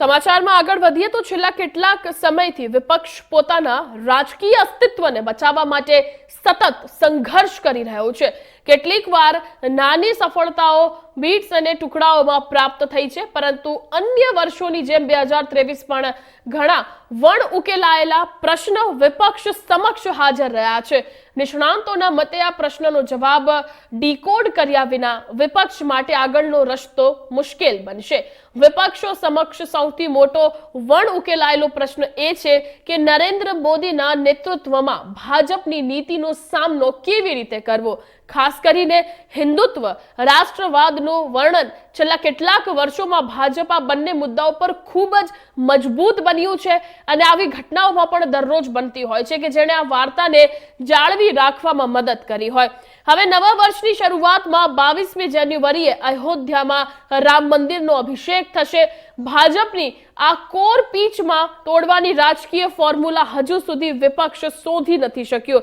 સમાચારમાં આગળ વધીએ તો છેલ્લા કેટલાક સમયથી વિપક્ષ પોતાના રાજકીય અસ્તિત્વને બચાવવા માટે સતત સંઘર્ષ કરી રહ્યો છે. કેટલીક વાર નાની સફળતાઓ બીટ્સ અને ટુકડાઓમાં પ્રાપ્ત થઈ છે, પરંતુ અન્ય વર્ષોની જેમ બે હજાર ત્રેવીસ પણ ઘણા વણ ઉકેલાયેલા પ્રશ્નો વિપક્ષ સમક્ષ હાજર રહ્યા છે. નિષ્ણાંતોના મતે આ પ્રશ્નનો જવાબ ડીકોડ કર્યા વિના વિપક્ષ માટે આગળનો રસ્તો મુશ્કેલ બનશે. વિપક્ષો સમક્ષ સૌથી મોટો વણ ઉકેલાયેલો પ્રશ્ન એ છે કે નરેન્દ્ર મોદીના નેતૃત્વમાં ભાજપની નીતિનો સામનો કેવી રીતે કરવો? ખાસ કરીને હિન્દુત્વ, રાષ્ટ્રવાદનું વર્ણન છેલ્લા કેટલાક વર્ષોમાં ભાજપ આ બંને મુદ્દાઓ પર ખૂબ જ મજબૂત બન્યું છે અને આવી ઘટનાઓમાં પણ દરરોજ બનતી હોય છે કે જેણે આ વાર્તાને જાળવી રાખવામાં મદદ કરી હોય. હવે નવા વર્ષની શરૂઆતમાં બાવીસમી જાન્યુઆરીએ અયોધ્યામાં રામ મંદિરનો અભિષેક થશે. ભાજપની આ કોર પીચમાં તોડવાની રાજકીય ફોર્મ્યુલા હજુ સુધી વિપક્ષ શોધી નથી શક્યો.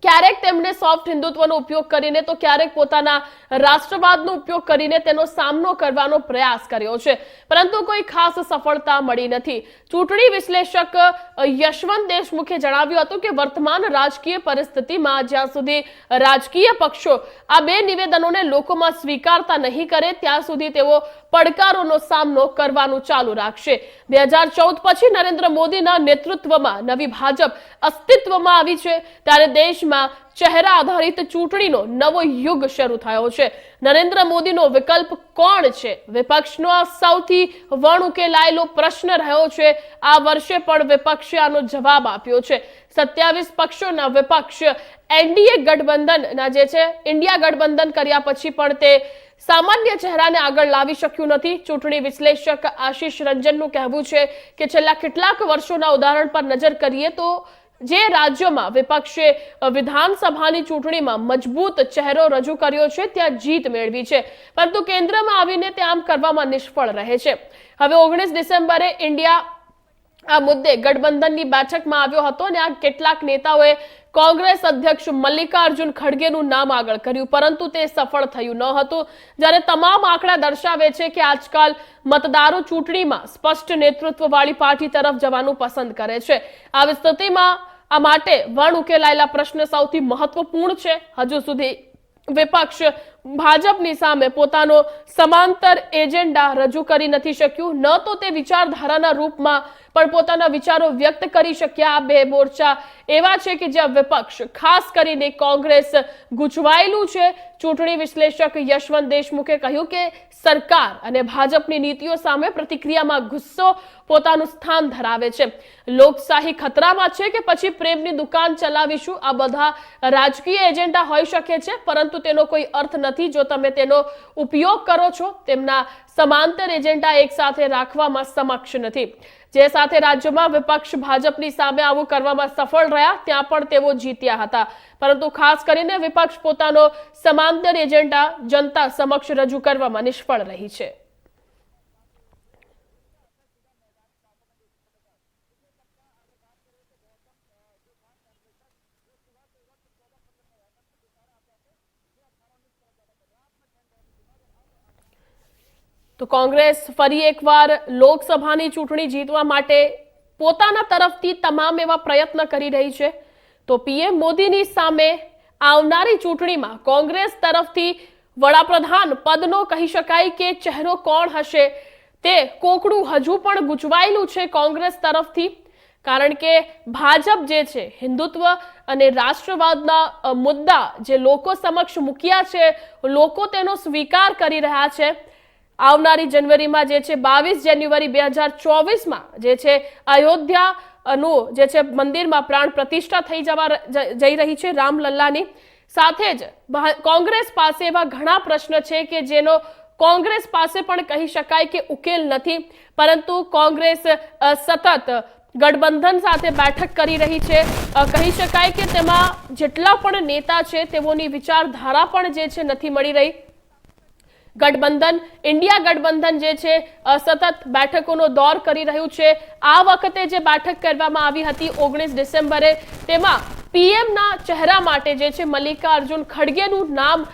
ક્યારેક તેમણે સોફ્ટ હિન્દુત્વનો ઉપયોગ કરીને તો ક્યારેક પોતાના રાષ્ટ્રવાદનો ઉપયોગ કરીને તેનો સામનો કરવાનો પ્રયાસ કર્યો છે. પરંતુ કોઈ ખાસ સફળતા મળી નથી. ચૂંટણી વિશ્લેષક યશવંત દેશમુખે જણાવ્યું હતું કે વર્તમાન રાજકીય પરિસ્થિતિમાં જ્યાં સુધી રાજકીય પક્ષો આ બે નિવેદનોને લોકોમાં સ્વીકારતા નહીં કરે, ત્યાં સુધી તેઓ પડકારોનો સામનો કરવાનું ચાલુ રાખશે. બે હજાર ચૌદ પછી નરેન્દ્ર મોદીના નેતૃત્વમાં નવી ભાજપ અસ્તિત્વમાં આવી છે. ત્યારે દેશમાં ચહેરા આધારિત ચૂંટણીનો નવો યુગ શરૂ થયો છે. નરેન્દ્ર મોદીનો વિકલ્પ કોણ છે? વિપક્ષનો આ સૌથી વણ ઉકેલાયેલો પ્રશ્ન રહ્યો છે. આ વર્ષે પણ વિપક્ષે આનો જવાબ આપ્યો છે. સત્યાવીસ પક્ષોના વિપક્ષ એનડીએ ગઠબંધનના જે છે, ઇન્ડિયા ગઠબંધન કર્યા પછી પણ તે સામાન્ય ચહેરાને આગળ લાવી શક્યું નથી. ચૂંટણી વિશ્લેષક આશીષ રંજનનું કહેવું છે કે છેલ્લા કેટલાક વર્ષોના ઉદાહરણ પર નજર કરીએ તો જે રાજ્યોમાં વિપક્ષે વિધાનસભાની ચૂંટણીમાં મજબૂત ચહેરો રજૂ કર્યો છે, ત્યાં જીત મેળવી છે. પરંતુ કેન્દ્રમાં આવીને તે આમ કરવામાં નિષ્ફળ રહે છે. હવે ઓગણીસ ડિસેમ્બરે ઇન્ડિયા આ મુદ્દે ગઠબંધનની બેઠકમાં આવ્યો હતો અને આ કેટલાક નેતાઓએ કોંગ્રેસ અધ્યક્ષ મલ્લિકાર્જુન ખડગેનું નામ આગળ કર્યું, પરંતુ તે સફળ થયું ન હતું. જ્યારે તમામ આંકડા દર્શાવે છે કે આજકાલ મતદારો ચૂંટણીમાં સ્પષ્ટ નેતૃત્વવાળી પાર્ટી તરફ જવાનું પસંદ કરે છે. આવી સ્થિતિમાં આ માટે વણ ઉકેલાયેલા પ્રશ્ન સૌથી મહત્વપૂર્ણ છે. હજુ સુધી વિપક્ષ ભાજપની સામે પોતાનો સમાંતર એજન્ડા રજૂ કરી નથી શક્યું. ન તો તે વિચારધારાના રૂપમાં પણ પોતાના વિચારો વ્યક્ત કરી શક્યા બે મોરચા. એવા છે કે જ્યાં વિપક્ષ, ખાસ કરીને કોંગ્રેસ, ગૂંચવાયેલું છે. ચૂંટણી વિશ્લેષક યશવંત દેશમુખે કહ્યું કે સરકાર અને ભાજપની નીતિઓ સામે પ્રતિક્રિયામાં ગુસ્સો પોતાનું સ્થાન ધરાવે છે. લોકશાહી ખતરામાં છે કે પછી પ્રેમની દુકાન ચલાવીશું? આ બધા રાજકીય એજન્ડા હોઈ શકે છે, પરંતુ તેનો કોઈ અર્થ નથી. જો તમે તેનો ઉપયોગ કરો છો, તેમના સમાંતર એજન્ડા એક સાથે રાખવામાં સમક્ષ નથી. જે સાથે રાજ્યમાં વિપક્ષ ભાજપની સામે આવું કરવામાં સફળ રહ્યા, ત્યાં પણ તેઓ જીત્યા હતા. પરંતુ ખાસ કરીને વિપક્ષ પોતાનો સમાંતર એજન્ડા જનતા સમક્ષ રજૂ કરવામાં નિષ્ફળ રહી છે. તો કોંગ્રેસ ફરી એકવાર લોકસભાની ચૂંટણી જીતવા માટે પોતાના તરફથી તમામ એવા પ્રયત્ન કરી રહી છે. તો પીએમ મોદીની સામે આવનારી ચૂંટણીમાં કોંગ્રેસ તરફથી વડાપ્રધાન પદનો કહી શકાય કે ચહેરો કોણ હશે તે કોકડું હજુ પણ ગૂંચવાયેલું છે કોંગ્રેસ તરફથી. કારણ કે ભાજપ જે છે, હિન્દુત્વ અને રાષ્ટ્રવાદના મુદ્દા જે લોકો સમક્ષ મૂક્યા છે, લોકો તેનો સ્વીકાર કરી રહ્યા છે. આવનારી જાન્યુઆરીમાં જે છે, બાવીસ જાન્યુઆરી બે હજાર ચોવીસમાં જે છે, અયોધ્યાનું જે છે, મંદિરમાં પ્રાણ પ્રતિષ્ઠા થઈ જવા જઈ રહી છે રામલલ્લાની સાથે જ કોંગ્રેસ પાસે એવા ઘણા પ્રશ્ન છે કે જેનો કોંગ્રેસ પાસે પણ કહી શકાય કે ઉકેલ નથી, પરંતુ કોંગ્રેસ સતત ગઠબંધન સાથે બેઠક કરી રહી છે. કહી શકાય કે તેમાં જેટલા પણ નેતા છે, તેઓની વિચારધારા પણ જે છે, નથી મળી રહી. ગઠબંધન, ઇન્ડિયા ગઠબંધન જે છે સતત બેઠકોનો દોર કરી રહ્યું છે. આ વખતે જે બેઠક કરવામાં આવી હતી ઓગણીસ ડિસેમ્બરે, તેમાં પીએમના ચહેરા માટે જે છે મલ્લિકાર્જુન ખડગેનું નામ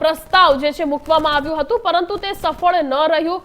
પ્રસ્તાવ જે છે મૂકવામાં આવ્યું હતું, પરંતુ તે સફળ ન રહ્યું.